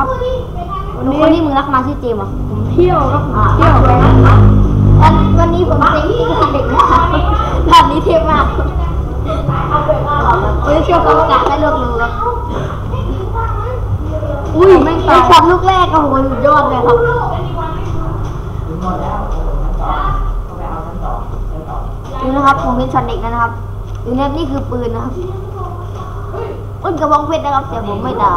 ครับ วันนี้คนที่มึงรักมาชื่อเจมส์เหรอผมเที่ยวครับผมอ่าเที่ยววันวันนี้ผมเซ็งที่งานเด็กนะครับแบบนี้เทพมากวันนี้ช่วยกรรมการให้เลือกรู้ครับอุ้ยแม่งไอตายช็อตลูกแรกโอ้โหสุดยอดเลยครับดูนะครับผมเป็นช็อตเด็กแล้วนะครับดูเนี่ยนี่คือปืนนะครับ มันกระบองเพชรนะครับแต่ผมไม่ได้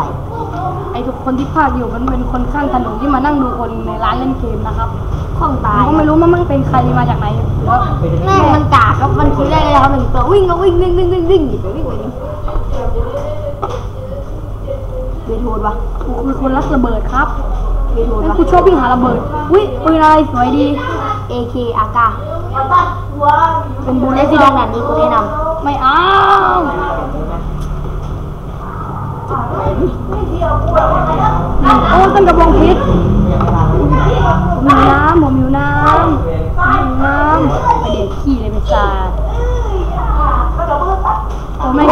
ไอ้ทุกคนที่พากอยู่มันเป็นคนข้างถนนที่มานั่งดูคนในร้านเล่นเกมนะครับข้องตายก็ไม่รู้มันมันเป็นใครมาจากไหนแม่มันกาครับมันคิดได้เลยครับหนึ่งตัววิ่งก็วิ่งวิ่งวิ่งวิ่งวิ่งอยู่วิ่งไปนี่เบียดโหดวะกูคือคนรักระเบิดครับเบียดโหดวะกูชอบวิ่งหาระเบิดวิ่งปืนอะไรสวยดี AK อากาเป็นบูเลตที่ดังแบบนี้กูแนะนำไม่เอา ต้นกระบองเพชรผมหิวน้ำผมหิวน้ำผมหิวน้ำไปเด็กขี้เลยไปซาโอ้ำไม่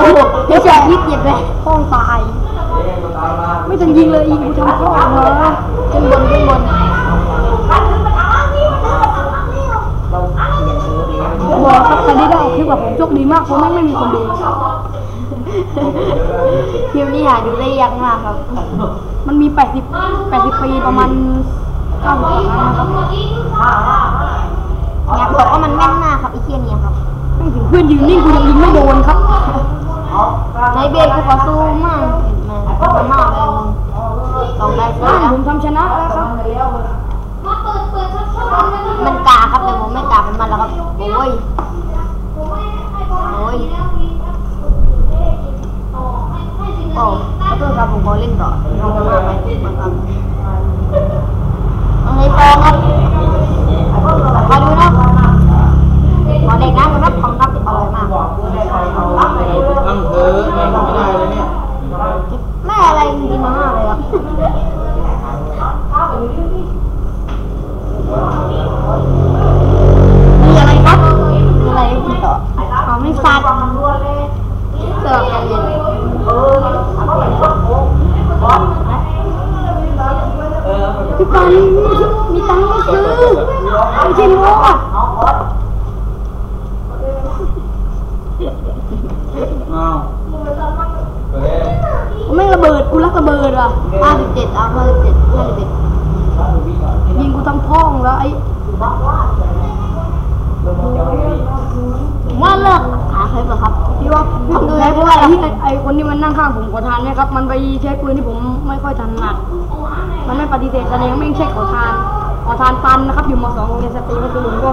โอ้ใช่โหไม่ไม่ใช่ใช่ยิยิบบเจ็บเลยห้องตาย ไม่ทันยิงเลยยิงกูทำพ่อเหรอขึ้นบนขึ้นบนบอกครับใครที่ได้ออกคลิปกับผมโชคดีมากเพราะไม่ไม่มีคนดูนะ ครับคลิปนี้หาดูได้ยากมากครับ มันมี 80 80 ปีประมาณ90กว่าครั้งนะครับอยากบอกว่ามันแม่นมากครับไอ้เคียเนี่ยครับไม่ถึงเพื่อนยืนนิ่งกูยังยิงไม่โดนครับในเบรกกูขอสู้มากมันมากเลยมึงลองได้สิบ้านนะผมทำชนะแล้วครับมันกาครับแต่ผมไม่กาเป็นมันแล้วครับโอ้ยโอ้ย Oh, ato gabong bowling to. Ang ipangat อ้าวเฮ้ยผมไม่ระเบิดกูรักระเบิดว่ะห้าสิบเจ็ดเอาห้าสิบเจ็ดห้าสิบเจ็ดยิงกูทำพ่องแล้วไอ้ผมว่าเลิกหาใครเปล่าครับที่ว่าทำดูไอ้ได้เพราะด้วว่ายไอ้ที่ไอ้ไอ้คนที่มันนั่งข้างผมขอทานเนะครับ มันไปใช้ปืนที่ผมไม่ค่อยถนัดมันไม่ปฏิเสธแสดงไม่ใช่ขอทานขอทานตันนะครับอยู่มสองโรงเรียนสตรีพัทลุงก็